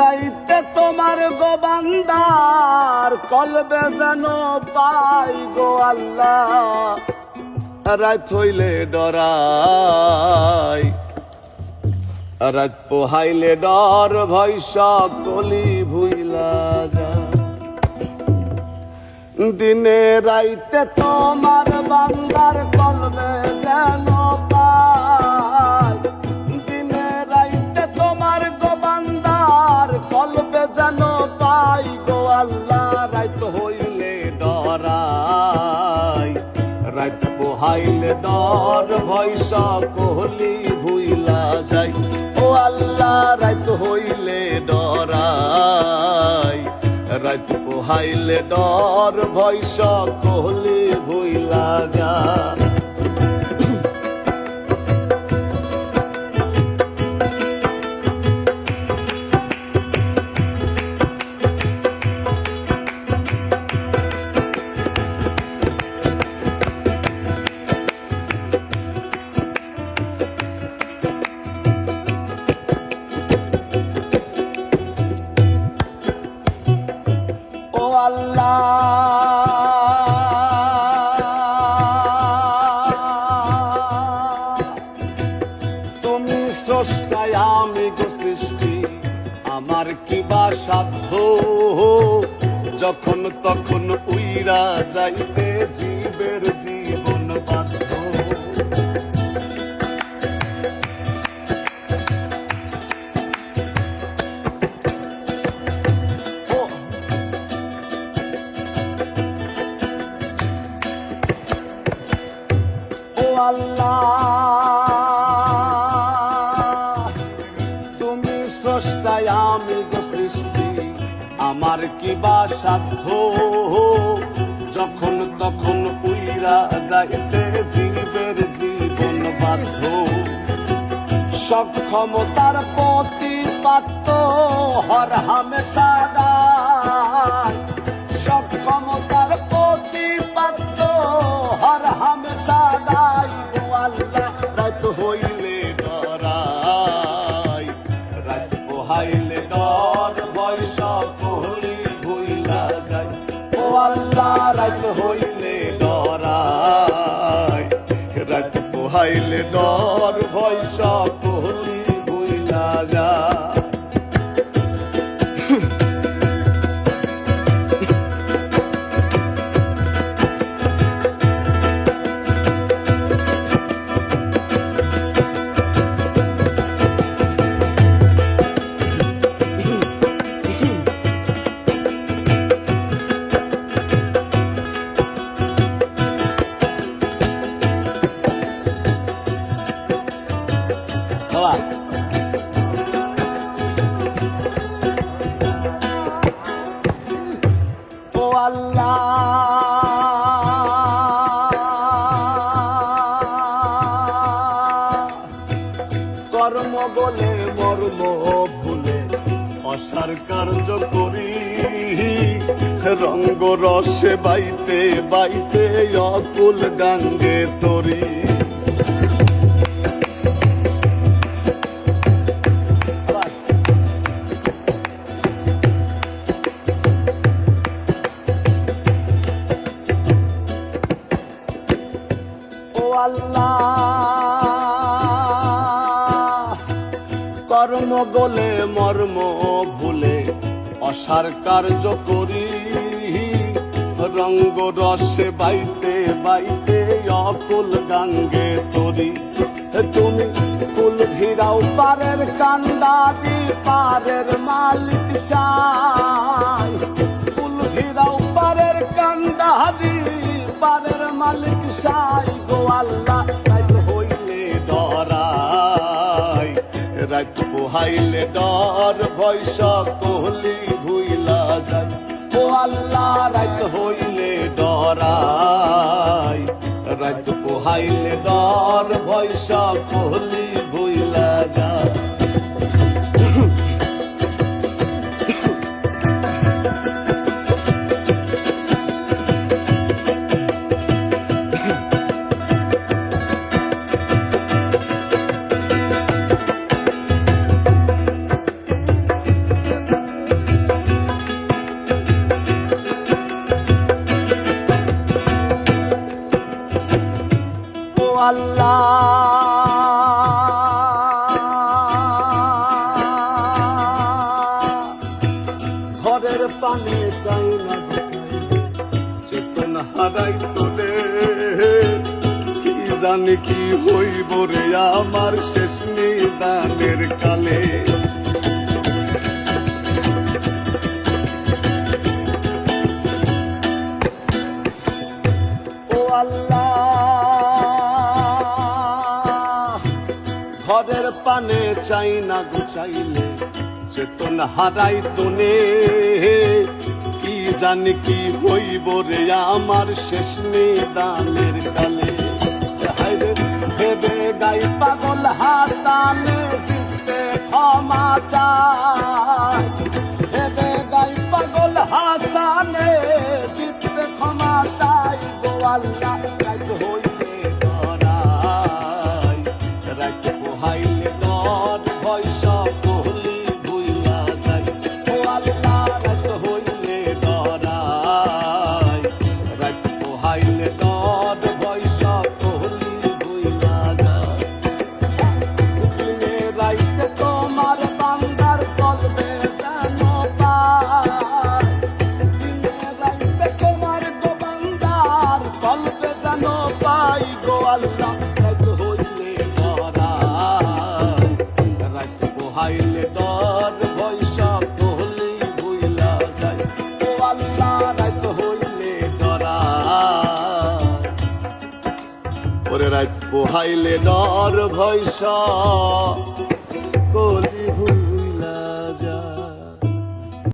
রাইতে তোমার গোবান্দার কলবে যেন পাই গো আল্লাহ। রাত হইলে ডরাই, রাত পোহাইলে ডর ভয় সকলি দিনে রাইতে তোমার বান্দার কলবে যেন পাই। দিনে রাইতে তোমার গো বান্দার কলবে যেন পাই গো আল্লাহ, রাইত হইলে ডরাই। রাইত পোহাইলে ডর, ভয় সকলি ভুইলা যাই ও আল্লাহ, রাইত হইলে পোহাইলে ডর ভয় সকলি ভুইলা যা। তুমি স্রষ্টায় সৃষ্টি আমার যখন তখন উইরা যাইতে জীবের তুমি স্রষ্টায় আমি গো সৃষ্টি, আমার কি বা সাধ্য? যখন তখন উইরা যাইতে জীবের জীবন বাধ্য। সক্ষমতার প্রতিপাত্য হর হামেশা গায় রাত হইলে ডরাই রাত পোহাইলে ডর ভয় সকলি মর্ম ভুলে অসার কার্য করি। রঙ্গ রসে বাইতে বাইতে অকুল গাঙ্গে তরি। ও কর্ম গোলে মর্ম ভুলে, অসার কার্য করি। রঙ্গ রসে বাইতে বাইতে অকুল গাঙ্গে তরি। তুমি কুল ঘিরাও পারের কান্দাদি পারের মালিক সাই। কুল ঘিরাও পারের কান্দাদি পারের মালিক সাই গো আল্লাহ। রাত পোহাইলে ডর ভয়স কোহলি ভুইলা যায়। ও আল্লাহ, রাত হইলে ডরাই। রাত পোহাইলে ডর ভয়স কোহলি আল্লাহ। ঘরের পানে চাই না চেতন হারাই তোলে কি জানি কি হইব রে আমার শেষ নিদানের কালে। পানে চাই না গুচাইলে চেতন হারাই তোনে। কি জানি কি হইব রে আমার শেষ নিদানের কালে গাই পাগল হাসানে, জিতে ক্ষমা চায় ওরে পোহাইলে ডর ভয়স সব